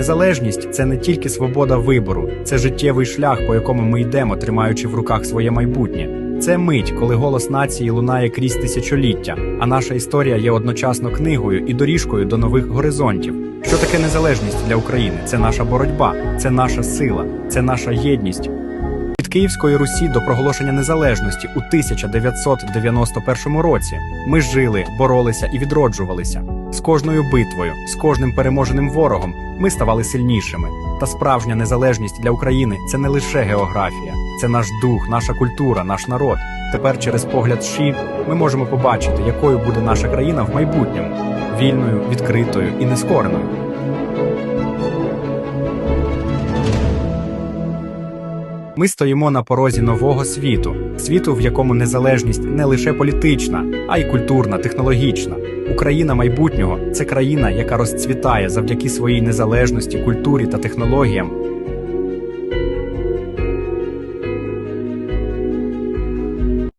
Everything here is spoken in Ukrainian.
Незалежність це не тільки свобода вибору, це життєвий шлях, по якому ми йдемо, тримаючи в руках своє майбутнє. Це мить, коли голос нації лунає крізь тисячоліття, а наша історія є одночасно книгою і доріжкою до нових горизонтів. Що таке незалежність для України? Це наша боротьба, це наша сила, це наша єдність. Від Київської Русі до проголошення незалежності у 1991 році ми жили, боролися і відроджувалися. З кожною битвою, з кожним переможеним ворогом ми ставали сильнішими. Та справжня незалежність для України це не лише географія, це наш дух, наша культура, наш народ. Тепер через погляд ШІ ми можемо побачити, якою буде наша країна в майбутньому вільною, відкритою і нескореною. Ми стоїмо на порозі нового світу, світу, в якому незалежність не лише політична, а й культурна, технологічна. Україна майбутнього це країна, яка розцвітає завдяки своїй незалежності, культурі та технологіям.